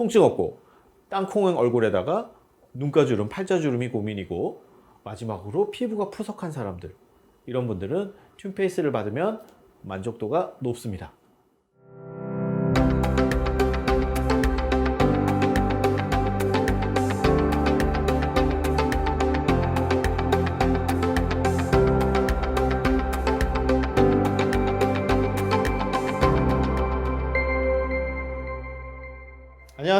통증 없고 땅콩은 얼굴에다가 눈가주름, 팔자주름이 고민이고 마지막으로 피부가 푸석한 사람들 이런 분들은 튠페이스를 받으면 만족도가 높습니다.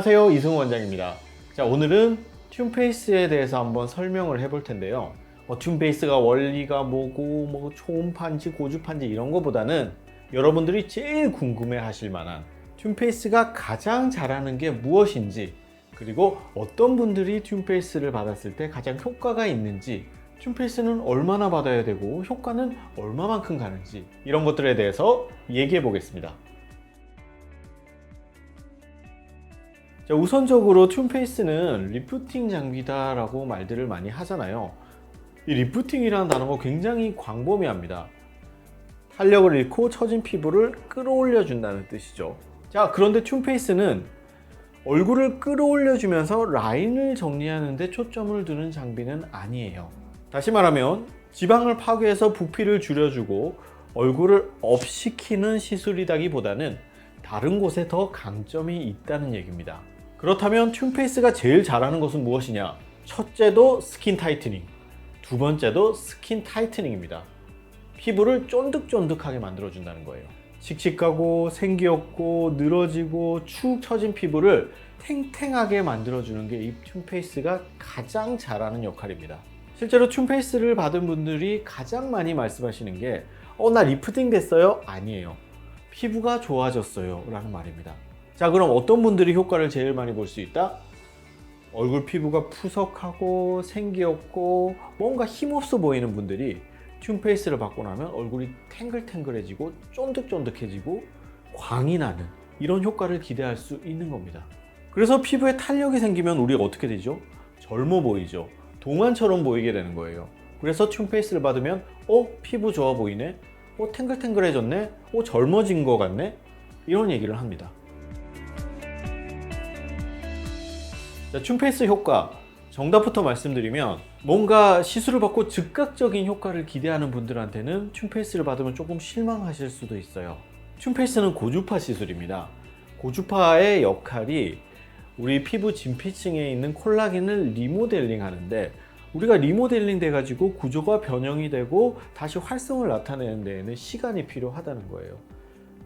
안녕하세요 이승우 원장입니다. 자 오늘은 튠페이스에 대해서 한번 설명을 해볼 텐데요. 뭐 튠페이스가 원리가 뭐고 뭐 초음파인지 고주파인지 이런 거보다는 여러분들이 제일 궁금해 하실 만한 튠페이스가 가장 잘하는 게 무엇인지 그리고 어떤 분들이 튠페이스를 받았을 때 가장 효과가 있는지 튠페이스는 얼마나 받아야 되고 효과는 얼마만큼 가는지 이런 것들에 대해서 얘기해 보겠습니다 자, 우선적으로 튠페이스는 리프팅 장비다라고 말들을 많이 하잖아요. 이 리프팅이라는 단어가 굉장히 광범위합니다. 탄력을 잃고 처진 피부를 끌어올려 준다는 뜻이죠. 자, 그런데 튠페이스는 얼굴을 끌어올려 주면서 라인을 정리하는데 초점을 두는 장비는 아니에요. 다시 말하면 지방을 파괴해서 부피를 줄여주고 얼굴을 업시키는 시술이다기보다는 다른 곳에 더 강점이 있다는 얘기입니다. 그렇다면 튠페이스가 제일 잘하는 것은 무엇이냐? 첫째도 스킨 타이트닝, 두 번째도 스킨 타이트닝입니다. 피부를 쫀득쫀득하게 만들어준다는 거예요. 칙칙하고 생기 없고 늘어지고 축 처진 피부를 탱탱하게 만들어주는 게 이 튠페이스가 가장 잘하는 역할입니다. 실제로 튠페이스를 받은 분들이 가장 많이 말씀하시는 게 어, 나 리프팅 됐어요? 아니에요. 피부가 좋아졌어요. 라는 말입니다. 자, 그럼 어떤 분들이 효과를 제일 많이 볼 수 있다? 얼굴 피부가 푸석하고 생기 없고 뭔가 힘없어 보이는 분들이 튠 페이스를 받고 나면 얼굴이 탱글탱글해지고 쫀득쫀득해지고 광이 나는 이런 효과를 기대할 수 있는 겁니다. 그래서 피부에 탄력이 생기면 우리가 어떻게 되죠? 젊어 보이죠. 동안처럼 보이게 되는 거예요. 그래서 튠 페이스를 받으면 어 피부 좋아 보이네, 어 탱글탱글해졌네, 어 젊어진 것 같네 이런 얘기를 합니다. 자, 튠페이스 효과 정답부터 말씀드리면 뭔가 시술을 받고 즉각적인 효과를 기대하는 분들한테는 튠페이스를 받으면 조금 실망하실 수도 있어요. 튠페이스는 고주파 시술입니다. 고주파의 역할이 우리 피부 진피층에 있는 콜라겐을 리모델링 하는데 우리가 리모델링 돼가지고 구조가 변형이 되고 다시 활성을 나타내는 데에는 시간이 필요하다는 거예요.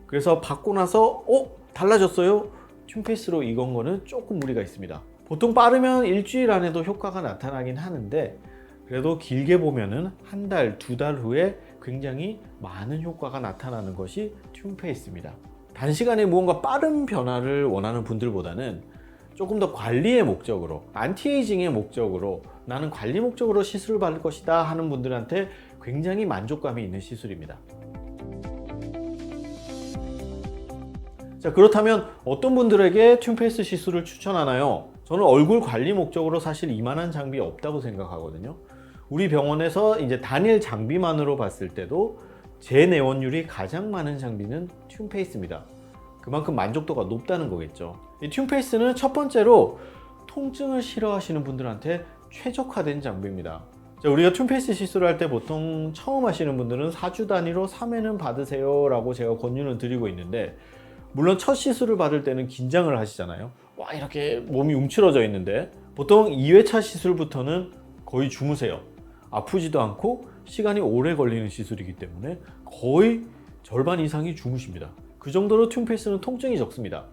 그래서 받고 나서 어? 달라졌어요? 튠페이스로 익은 거는 조금 무리가 있습니다. 보통 빠르면 일주일 안에도 효과가 나타나긴 하는데 그래도 길게 보면은 한 달, 두 달 후에 굉장히 많은 효과가 나타나는 것이 튠페이스입니다. 단시간에 무언가 빠른 변화를 원하는 분들보다는 조금 더 관리의 목적으로, 안티에이징의 목적으로 나는 관리 목적으로 시술을 받을 것이다 하는 분들한테 굉장히 만족감이 있는 시술입니다. 자, 그렇다면 어떤 분들에게 튠페이스 시술을 추천하나요? 저는 얼굴 관리 목적으로 사실 이만한 장비 없다고 생각하거든요. 우리 병원에서 이제 단일 장비만으로 봤을 때도 재내원율이 가장 많은 장비는 튠페이스입니다. 그만큼 만족도가 높다는 거겠죠. 이 튠페이스는 첫 번째로 통증을 싫어하시는 분들한테 최적화된 장비입니다. 자, 우리가 튠페이스 시술을 할 때 보통 처음 하시는 분들은 4주 단위로 3회는 받으세요 라고 제가 권유는 드리고 있는데 물론 첫 시술을 받을 때는 긴장을 하시잖아요. 와 이렇게 몸이 움츠러져 있는데 보통 2회차 시술부터는 거의 주무세요. 아프지도 않고 시간이 오래 걸리는 시술이기 때문에 거의 절반 이상이 주무십니다. 그 정도로 튠페이스는 통증이 적습니다.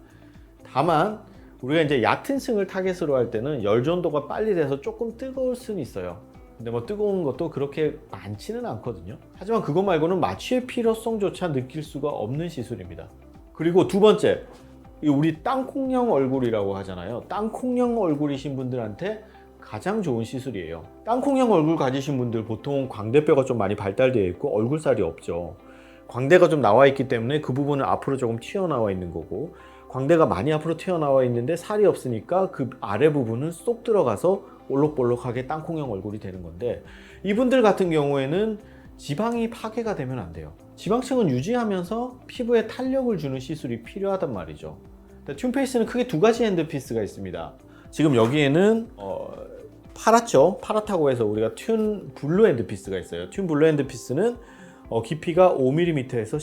다만 우리가 이제 얕은 층을 타겟으로 할 때는 열 전도가 빨리 돼서 조금 뜨거울 수는 있어요. 근데 뭐 뜨거운 것도 그렇게 많지는 않거든요. 하지만 그것 말고는 마취의 필요성조차 느낄 수가 없는 시술입니다. 그리고 두 번째, 이 우리 땅콩형 얼굴이라고 하잖아요. 땅콩형 얼굴이신 분들한테 가장 좋은 시술이에요. 땅콩형 얼굴 가지신 분들 보통 광대뼈가 좀 많이 발달되어 있고 얼굴살이 없죠. 광대가 좀 나와 있기 때문에 그 부분은 앞으로 조금 튀어나와 있는 거고 광대가 많이 앞으로 튀어나와 있는데 살이 없으니까 그 아래 부분은 쏙 들어가서 볼록볼록하게 땅콩형 얼굴이 되는 건데 이분들 같은 경우에는 지방이 파괴가 되면 안 돼요. 지방층은 유지하면서 피부에 탄력을 주는 시술이 필요하단 말이죠. 튠페이스는 크게 두 가지 핸드피스가 있습니다. 지금 여기에는 어, 파랗죠? 파랗다고 해서 우리가 튠 블루 핸드피스가 있어요. 튠 블루 핸드피스는 어, 깊이가 5mm에서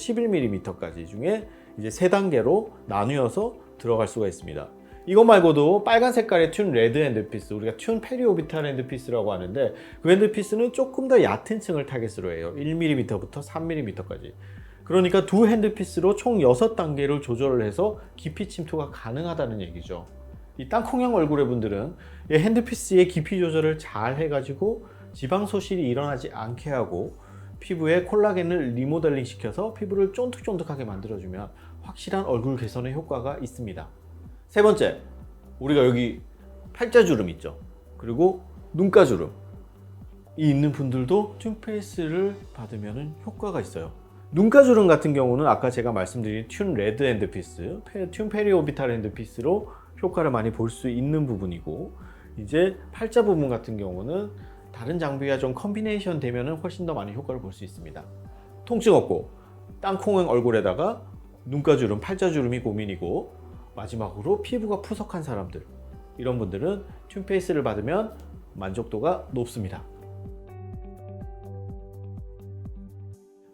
11mm까지 중에 이제 세 단계로 나뉘어서 들어갈 수가 있습니다. 이것 말고도 빨간 색깔의 튠 레드 핸드피스, 우리가 튠 페리오비탈 핸드피스라고 하는데 그 핸드피스는 조금 더 얕은 층을 타겟으로 해요. 1mm부터 3mm까지. 그러니까 두 핸드피스로 총 6단계를 조절을 해서 깊이 침투가 가능하다는 얘기죠. 이 땅콩형 얼굴의 분들은 이 핸드피스의 깊이 조절을 잘 해가지고 지방 소실이 일어나지 않게 하고 피부에 콜라겐을 리모델링 시켜서 피부를 쫀득쫀득하게 만들어주면 확실한 얼굴 개선의 효과가 있습니다. 세 번째, 우리가 여기 팔자주름 있죠. 그리고 눈가주름. 이 있는 분들도 튠페이스를 받으면 효과가 있어요. 눈가주름 같은 경우는 아까 제가 말씀드린 튠 레드 핸드피스, 페- 튠 페리 오비탈 핸드피스로 효과를 많이 볼 수 있는 부분이고 이제 팔자 부분 같은 경우는 다른 장비와 좀 컨비네이션 되면 훨씬 더 많이 효과를 볼 수 있습니다. 통증 없고 땅콩형 얼굴에다가 눈가주름, 팔자주름이 고민이고 마지막으로 피부가 푸석한 사람들 이런 분들은 튠페이스를 받으면 만족도가 높습니다.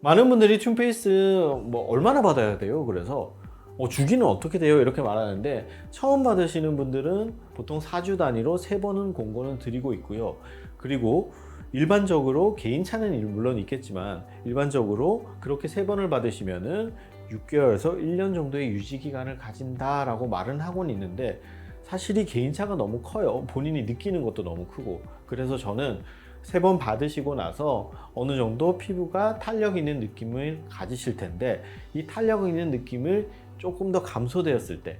많은 분들이 튠페이스 뭐 얼마나 받아야 돼요? 그래서 어, 주기는 어떻게 돼요? 이렇게 말하는데 처음 받으시는 분들은 보통 4주 단위로 3번은 공고는 드리고 있고요. 그리고 일반적으로 개인차는 물론 있겠지만 일반적으로 그렇게 3번을 받으시면은 6개월에서 1년 정도의 유지 기간을 가진다라고 말은 하고는 있는데 사실 이 개인차가 너무 커요. 본인이 느끼는 것도 너무 크고. 그래서 저는 세 번 받으시고 나서 어느 정도 피부가 탄력 있는 느낌을 가지실 텐데 이 탄력 있는 느낌을 조금 더 감소되었을 때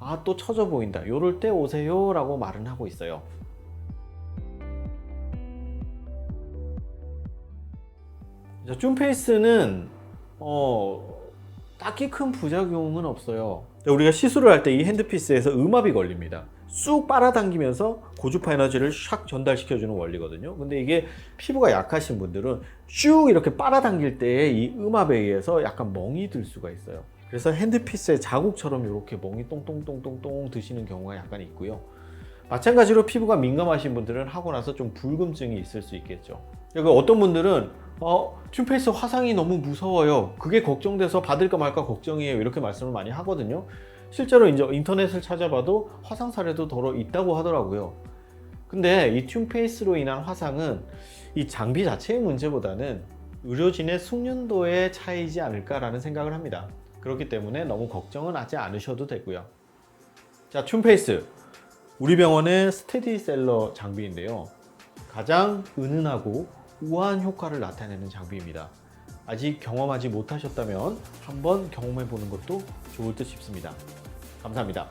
아 또 처져 보인다 요럴 때 오세요 라고 말은 하고 있어요. 자, 쭌페이스는 어, 딱히 큰 부작용은 없어요. 자, 우리가 시술을 할 때 이 핸드피스에서 음압이 걸립니다 쑥 빨아당기면서 고주파 에너지를 샥 전달시켜주는 원리거든요. 근데 이게 피부가 약하신 분들은 쭉 이렇게 빨아당길 때이 음압에 의해서 약간 멍이 들 수가 있어요. 그래서 핸드피스의 자국처럼 이렇게 멍이 똥똥똥똥똥 드시는 경우가 약간 있고요. 마찬가지로 피부가 민감하신 분들은 하고 나서 좀 붉음증이 있을 수 있겠죠. 그리고 어떤 분들은 어, 튠페이스 화상이 너무 무서워요. 그게 걱정돼서 받을까 말까 걱정이에요. 이렇게 말씀을 많이 하거든요. 실제로 이제 인터넷을 찾아봐도 화상 사례도 더러 있다고 하더라고요. 근데 이 튠페이스로 인한 화상은 이 장비 자체의 문제보다는 의료진의 숙련도의 차이지 않을까라는 생각을 합니다. 그렇기 때문에 너무 걱정은 하지 않으셔도 되고요. 자, 튠페이스. 우리 병원의 스테디셀러 장비인데요. 가장 은은하고 우아한 효과를 나타내는 장비입니다. 아직 경험하지 못하셨다면 한번 경험해 보는 것도 좋을 듯 싶습니다. 감사합니다.